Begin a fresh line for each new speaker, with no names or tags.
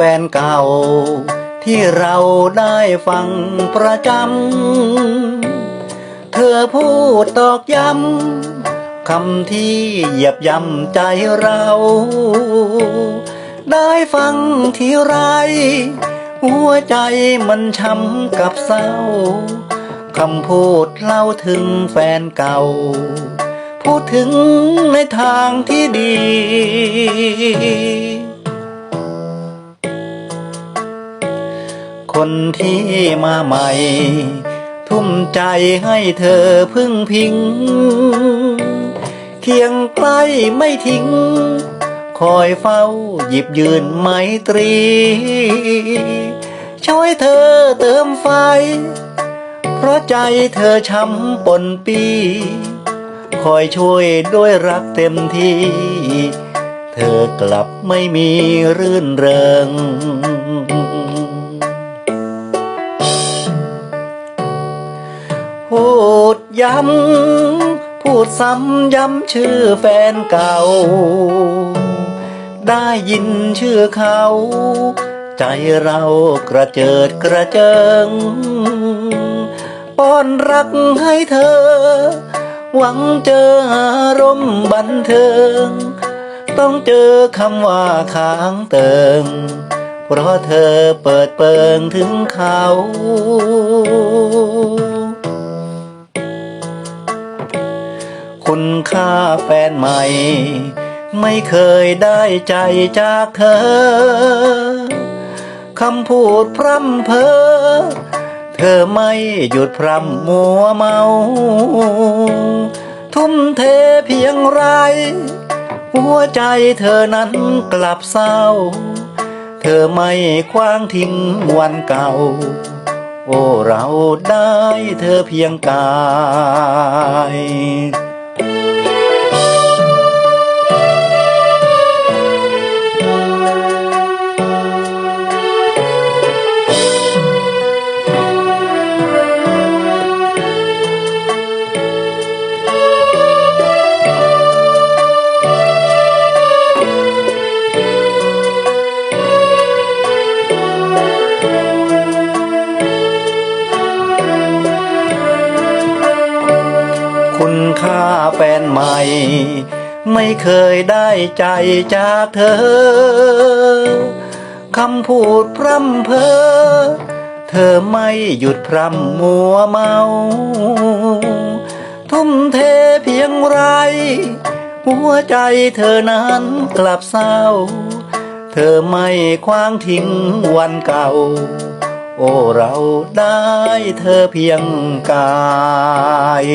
แฟนเก่า ที่เราได้ฟังประจำ เธอพูดตอกย้ำคำที่เหยียบย่ำใจเรา ได้ฟังทีไร หัวใจมันช้ำกับเศร้าคำพูดเล่าถึงแฟนเก่า พูดถึงในทางที่ดี คนที่มาใหม่ ทุ่มใจให้เธอพึ่งพิง เคียงใกล้ไม่ทิ้ง คอยเฝ้าหยิบยืนไมตรี ช่วยเธอเติมไฟ เพราะใจเธอช้ำปนปี คอยช่วยด้วยรักเต็มที่ เธอกลับไม่มีรื่นเริง ย้ำ พูดซ้ำย้ำชื่อแฟนเก่า ได้ยินชื่อเขา ใจเรากระเจิดกระเจิง ป้อนรักให้เธอ หวังเจออารมณ์บันเทิง ต้องเจอคำว่าค้างเติง เพราะเธอเปิดเปิงถึงเขา ค่าแฟนใหม่ ไม่เคยได้ใจจากเธอ คำพูดพร่ำเพ้อเธอไม่หยุดพร่ำมัวเมา ทุ่มเทเพียงไร หัวใจเธอนั้นกลับเศร้า เธอไม่คว้างทิ้งวันเก่า โอ้เราได้เธอเพียงกาย ค่าแฟนใหม่ ไม่เคยได้ใจจากเธอ คำพูดพร่ำเพ้อเธอไม่หยุดพร่ำมัวเมา ทุ่มเทเพียงไร หัวใจเธอนั้นกลับเศร้า เธอไม่คว้างทิ้งวันเก่าโอ้เราได้เธอเพียงกาย